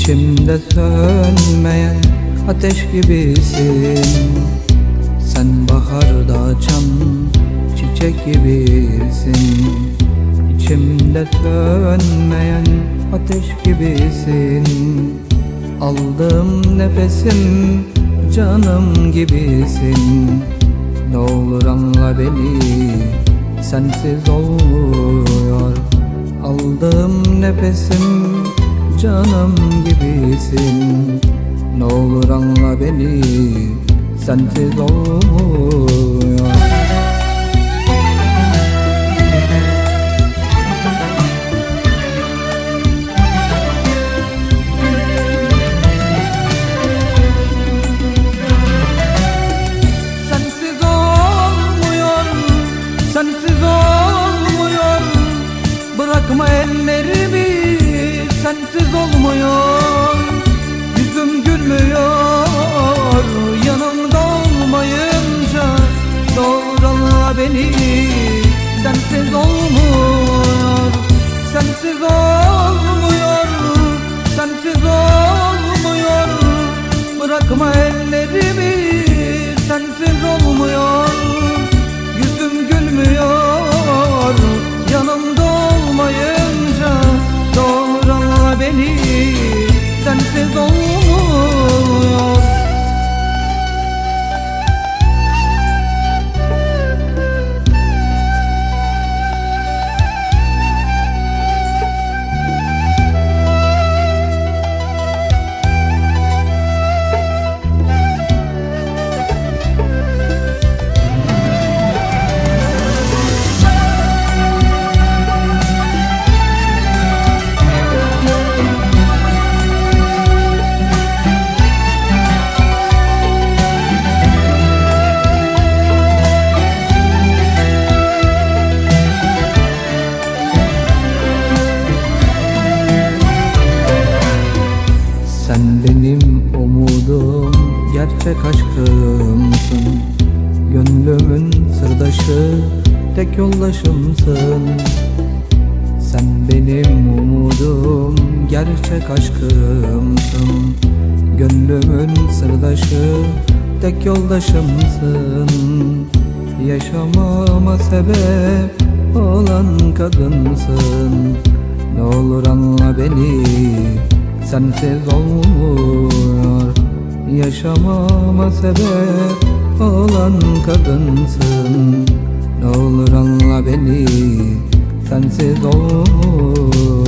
İçimde sönmeyen ateş gibisin. Sen baharda açan çiçek gibisin. İçimde sönmeyen ateş gibisin. Aldığım nefesim canım gibisin. Ne olur anla beni sensiz olmuyor. Aldığım nefesim canım gibisin. Ne olur anla beni sensiz olmuyor sensiz olmuyor Yüzüm gülmüyor, yanımda olmayınca Doğru anla beni, beni sensiz olmuyor gerçek aşkımsın Gönlümün sırdaşı, tek yoldaşımsın. Sen benim umudum, gerçek aşkımsın. Gönlümün sırdaşı, tek yoldaşımsın. Yaşamama sebep olan kadınsın. Ne olur anla beni sensiz olmuyor Yaşamama sebep olan kadınsın. Ne olur anla beni sensiz olmuyor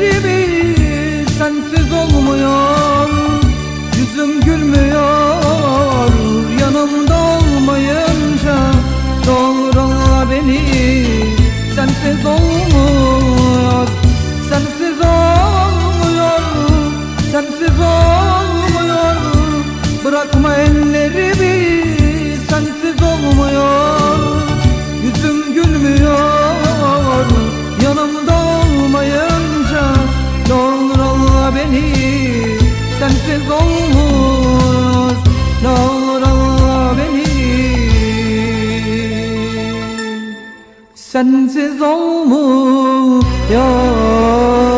ellerimi, sensiz olmuyor Yüzüm gülmüyor, yanımda olmayınca Doğru anla beni, sensiz olmuyor Sensiz olmuyor, sensiz olmuyor. Bırakma ellerimi Sensiz olmuş yar